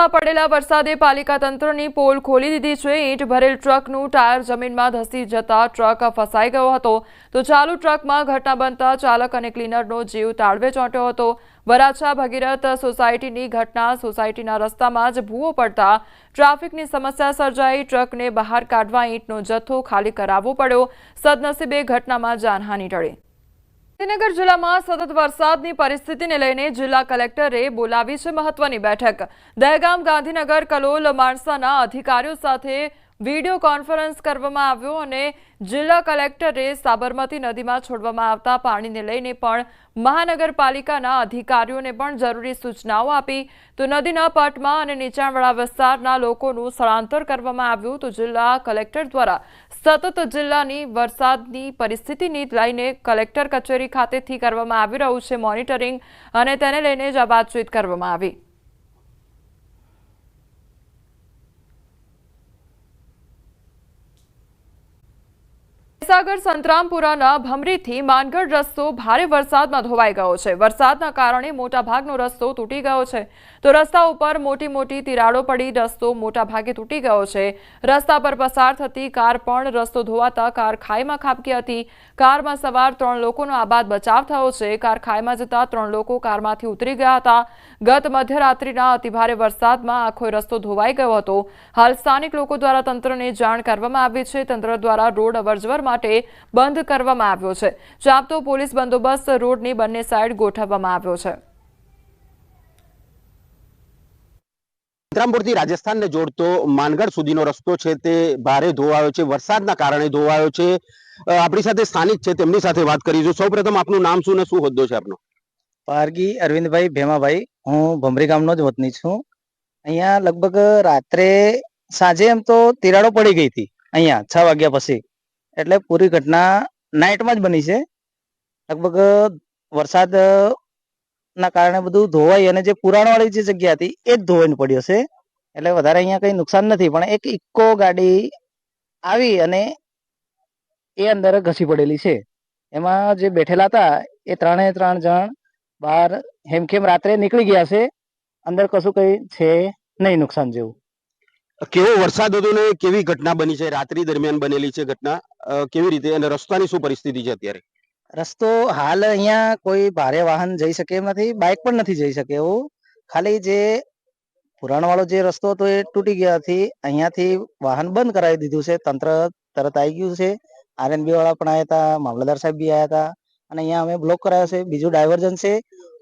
માં પડેલા વરસાદે પાલિકા તંત્રની પોલ ખોલી દીધી છે. ઈંટ ભરેલ ટ્રકનું ટાયર જમીનમાં ધસી જતા ટ્રક ફસાઈ ગયો હતો. તો ચાલુ ટ્રકમાં ઘટના બનતા ચાલક અને ક્લીનરનો જીવ તાળવે ચોંટ્યો હતો. વરાછા ભગીરથ સોસાયટીની ઘટના, સોસાયટીના રસ્તામાં જ ભૂવો પડતા ટ્રાફિકની સમસ્યા સર્જાઈ. ટ્રકને બહાર કાઢવા ઈંટનો જથ્થો ખાલી કરાવવો પડ્યો. સદનસીબે ઘટનામાં જાનહાની ટળી. ગાંધીનગર જિલ્લામાં સતત વરસાદની પરિસ્થિતિને લઈને જિલ્લા કલેક્ટરે બોલાવી છે મહત્વની બેઠક. દહેગામ ગાંધીનગર કલોલ માણસાના અધિકારીઓ સાથે વીડિયો કોન્ફરન્સ કરવામાં આવ્યો અને જિલ્લા કલેક્ટરે સાબરમતી નદીમાં છોડવામાં આવતા પાણીને લઈને પણ મહાનગરપાલિકાના અધિકારીઓને પણ જરૂરી સૂચનાઓ આપી. તો નદીના પટમાં અને નીચાણવાળા વિસ્તારના લોકોનું સ્થળાંતર કરવામાં આવ્યું. તો જિલ્લા કલેક્ટર દ્વારા સતત જિલ્લાની વરસાદની પરિસ્થિતિની લઈને કલેક્ટર કચેરી ખાતેથી કરવામાં આવી રહ્યું છે મોનિટરિંગ અને તેને લઈને જ આ વાતચીત કરવામાં આવી. મહીસાગર સંતરામપુરાના ભમરીથી માનગઢ રસ્તો ભારે વરસાદમાં ધોવાઈ ગયો છે. વરસાદના કારણે મોટાભાગનો રસ્તો તૂટી ગયો છે. તો રસ્તા ઉપર મોટી મોટી તિરાડો પડી, રસ્તો મોટાભાગે તૂટી ગયો છે. રસ્તા પર પસાર થતી કાર પણ રસ્તો ધોવાતા કાર ખાઈમાં ખાબકી હતી. કારમાં સવાર ત્રણ લોકોનો આબાદ બચાવ થયો છે. કાર ખાઈમાં જતા ત્રણ લોકો કારમાંથી ઉતરી ગયા હતા. ગત મધ્યરાત્રિના અતિભારે વરસાદમાં આખો રસ્તો ધોવાઈ ગયો હતો. હાલ સ્થાનિક લોકો દ્વારા તંત્રને જાણ કરવામાં આવી છે. તંત્ર દ્વારા રોડ અવરજવર માટે બંધ કરવામાં આવ્યો છે. ચાંપતો પોલીસ બંદોબસ્ત રોડની બંને સાઈડ ગોઠવવામાં આવ્યો છે. સંતરામપુરથી રાજસ્થાનને જોડતો માનગઢ સુધીનો રસ્તો છે તે ભારે ધોવાયો છે. વરસાદના કારણે ધોવાયો છે. આપણી સાથે સ્થાનિક છે તેમની સાથે વાત કરીશું. સૌપ્રથમ આપનું નામ શું ને શું હોદ્દો છે આપનો? પારગી અરવિંદભાઈ ભેમાભાઈ. હું ભમરી ગામનો જ વતની છું. અહીંયા લગભગ રાત્રે સાંજે એમ તો તિરાડો પડી ગઈ હતી. અહીંયા છ વાગ્યા પછી. એટલે પૂરી ઘટના નાઇટમાં જ બની છે. લગભગ વરસાદ ના કારણે બધું ધોવાઈ અને જે પુરાણવાળી જે જગ્યા હતી, એ જ ધોવાઈને પડ્યો છે એટલે વધારે અહીંયા કઈ નુકસાન નથી, પણ એક ઇકો ગાડી આવી અને એ અંદર ઘસી પડેલી છે. એમાં જે બેઠેલા હતા, એ ત્રણે ત્રણ જણ બહાર હેમખેમ રાત્રે નીકળી ગયા છે. અંદર કશું કઈ છે નહીં નુકસાન જેવું. કેવો વરસાદ હતો ને કેવી ઘટના બની છે? રાત્રિ દરમિયાન બનેલી છે ઘટના. કેવી રીતે? અને રસ્તાની શું પરિસ્થિતિ છે અત્યારે? રસ્તો હાલ અહીંયા કોઈ ભારે વાહન જઈ શકે એમ નથી. બાઇક પણ નથી જઈ શકે એવું. ખાલી જે પુરાણ વાળો જે રસ્તો હતો એ તૂટી ગયાથી અહીંયાથી વાહન બંધ કરાવી દીધું છે. તંત્ર તરત આવી ગયું છે. આરએનબી વાળા પણ આવ્યા હતા. મામલતદાર સાહેબ બી આવ્યા હતા. અને અહીંયા અમે બ્લોક કરાયો છે. બીજું ડાયવર્ઝન છે.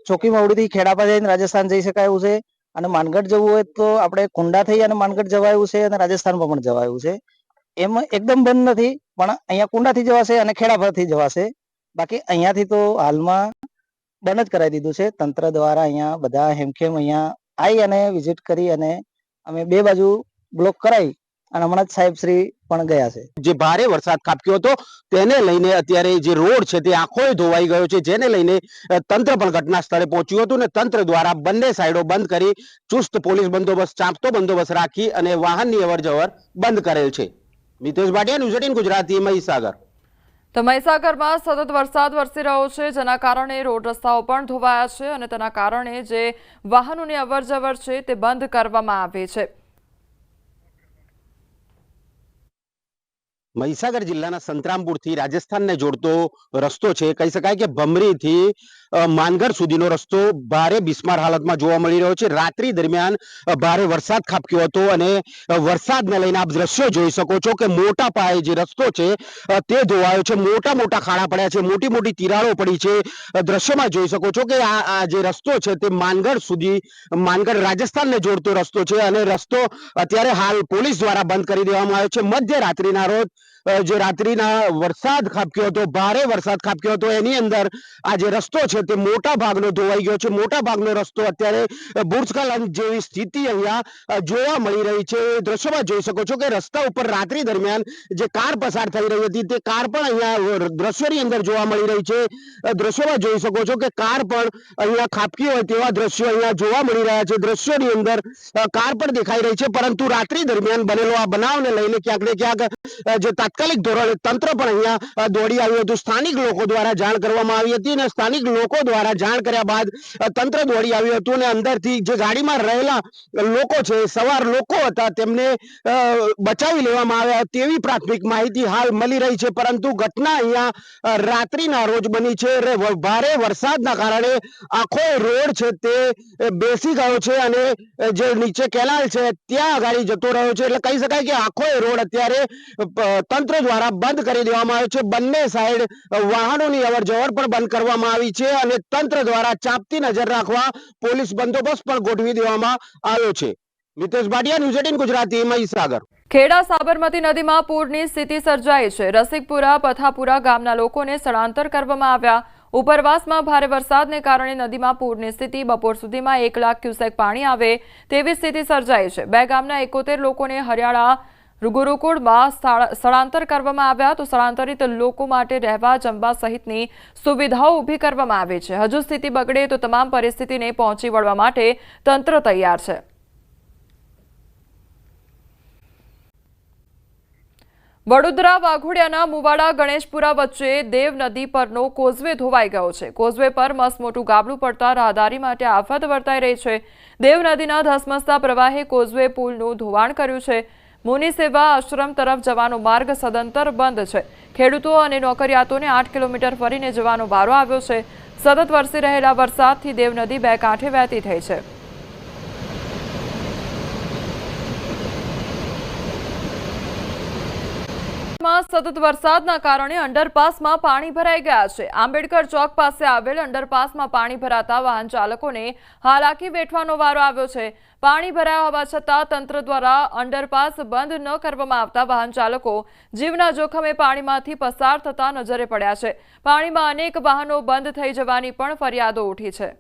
ચોકી માવડીથી ખેડાપા જઈને રાજસ્થાન જઈ શકાય એવું છે. અને માનગઢ જવું હોય તો આપણે કુંડા થઈ અને માનગઢ જવાયું છે અને રાજસ્થાનમાં પણ જવાયું છે. એમ એકદમ બંધ નથી, પણ અહીંયા કુંડાથી જવાશે અને ખેડાભરથી જવાશે. બાકી અહીંયાથી તો હાલમાં બંધ જ કરાવી દીધું છે. તંત્ર દ્વારા અહીંયા બધા હેમખેમ અહીંયા આવી અને વિઝિટ કરી અને અમે બે બાજુ બ્લોક કરાવી. અને હમણાં જ સાહેબ શ્રી પણ ગયા છે. જે ભારે વરસાદ ખાબક્યો હતો તેને લઈને અત્યારે જે રોડ છે તે આખોય ધોવાઈ ગયો છે જેને લઈને તંત્ર પણ ઘટના સ્થળે પહોંચ્યું હતું ને તંત્ર દ્વારા બંને સાઈડો બંધ કરી ચુસ્ત પોલીસ બંદોબસ્ત ચાંપતો બંદોબસ્ત રાખી અને વાહનની અવર જવર બંધ કરેલ છે. Mitesh Bhatia news eighteen Gujarati Mahisagar. તો મહીસાગરમાં સતત વરસાદ વરસી રહ્યો છે જેના કારણે રોડ રસ્તાઓ પણ ધોવાયા છે અને તેના કારણે જે વાહનોની અવરજવર છે તે બંધ કરવામાં આવી છે. મહીસાગર જિલ્લાના સંતરામપુરથી રાજસ્થાનને જોડતો રસ્તો છે. કહી શકાય કે ભમરીથી માનગર સુધીનો રસ્તો ભારે બિસ્માર હાલતમાં જોવા મળી રહ્યો છે. રાત્રિ દરમિયાન ભારે વરસાદ ખાબક્યો હતો અને વરસાદને લઈને આપ દ્રશ્યો જોઈ શકો છો કે મોટા પાયે જે રસ્તો છે તે ધોવાયો છે. મોટા મોટા ખાડા પડ્યા છે. મોટી મોટી તિરાડો પડી છે. દ્રશ્યમાં જોઈ શકો છો કે આ જે રસ્તો છે તે માનગઢ સુધી, માનગઢ રાજસ્થાનને જોડતો રસ્તો છે અને રસ્તો અત્યારે હાલ પોલીસ દ્વારા બંધ કરી દેવામાં આવ્યો છે. મધ્ય રાત્રિના રોજ જે રાત્રિના વરસાદ ખાબક્યો હતો, ભારે વરસાદ ખાબક્યો હતો, એની અંદર આ જે રસ્તો છે તે મોટા ભાગનો ધોવાઈ ગયો છે. મોટા ભાગનો રસ્તો અત્યારે બુર્જખાલન જેવી સ્થિતિ અહીંયા જોવા મળી રહી છે. એ દ્રશ્યમાં જોઈ શકો છો કે રસ્તા ઉપર રાત્રિ દરમિયાન જે કાર પસાર થઈ રહી હતી, તે કાર પણ અહીંયા દ્રશ્યોની અંદર જોવા મળી રહી છે. દ્રશ્યોમાં જોઈ શકો છો કે કાર પણ અહીંયા ખાબકી હોય તેવા દ્રશ્યો અહીંયા જોવા મળી રહ્યા છે. દ્રશ્યોની અંદર કાર પણ દેખાઈ રહી છે, પરંતુ રાત્રિ દરમિયાન બનેલો આ બનાવને લઈને ક્યાંક ને ક્યાંક જે તાત્કાલિક તાત્કાલિક ધોરણે તંત્ર પણ અહીંયા દોડી આવ્યું હતું. સ્થાનિક લોકો દ્વારા જાણ કરવામાં આવી હતી અને સ્થાનિક લોકો દ્વારા જાણ કર્યા બાદ તંત્ર દોડી આવ્યું હતું અને અંદરથી જે ગાડીમાં રહેલા લોકો છે, સવાર લોકો હતા, તેમને બચાવી લેવામાં આવ્યા તેવી પ્રાથમિક માહિતી હાલ મળી રહી છે. પરંતુ ઘટના અહીંયા રાત્રિના રોજ બની છે. ભારે વરસાદના કારણે આખો રોડ છે તે બેસી ગયો છે અને જે નીચે કેનાલ છે, ત્યાં ગાડી જતો રહ્યો છે. એટલે કહી શકાય કે આખો રોડ અત્યારે તંત્ર દ્વારા બંધ કરી દેવામાં આવ્યો છે. બંને સાઈડ વાહનોની અવર જવર પણ બંધ કરવામાં આવી છે અને તંત્ર દ્વારા ચાંપતી નજર રાખવા પોલીસ બંદોબસ્ત પણ ગોઠવી દેવામાં આવ્યો છે. Mitesh Bhatia news eighteen Gujarati, Mahisagar. Kheda Sabarmati નદીમાં પૂરની સ્થિતિ સર્જાઈ છે. રસિકપુરા, પથાપુરા ગામના લોકોને સ્થળાંતર કરવામાં આવ્યા. ઉપરવાસમાં ભારે વરસાદને કારણે નદીમાં પૂરની સ્થિતિ બપોર સુધીમાં એક લાખ ક્યુસેક પાણી આવે તેવી સ્થિતિ સર્જાઈ છે. બે ગામના એકોતેર લોકોને હરિયાળા સ્થળ- સ્થળાંતર કરવામાં આવ્યા તો સ્થળાંતરિત લોકો માટે રહેવા જમવા સહિતની સુવિધાઓ ઊભી કરવામાં આવી છે. હજુ સ્થિતિ બગડે તો તમામ પરિસ્થિતિને પહોંચી વળવા માટે તંત્ર તૈયાર છે. વડોદરા, વાઘોડિયાના મુવાડા, ગણેશપુરા વચ્ચે દેવ નદી પરનો કોઝવે ધોવાઈ ગયો છે. કોઝવે પર મસમોટું ગાબડું પડતા રાહદારી માટે આફત વર્તાઈ રહી છે. દેવ નદીના ધસમસતા પ્રવાહે કોઝવે પુલનું ધોવાણ કર્યું છે. મુનિ સેવા આશ્રમ તરફ જવાનો માર્ગ સદંતર બંધ છે. ખેડૂતો અને નોકરિયાતોને આઠ કિલોમીટર ફરીને જવાનો વારો આવ્યો છે. સતત વરસી રહેલા વરસાદથી દેવ નદી બે કાંઠે વહેતી થઈ છે માં સતત વરસાદના કારણે અંડરપાસમાં પાણી ભરાઈ ગયા છે. આંબેડકર ચોક પાસે આવેલ અંડરપાસમાં પાણી ભરાતા વાહન ચાલકોને હાલાકી વેઠવાનો વારો આવ્યો છે. પાણી ભરાયા હોવા છતાં તંત્ર દ્વારા અંડરપાસ બંધ ન કરવામાં આવતા વાહન ચાલકો જીવના જોખમે પાણીમાંથી પસાર થતા નજરે પડ્યા છે. પાણીમાં અનેક વાહનો બંધ થઈ જવાની પણ ફરિયાદો ઉઠી છે.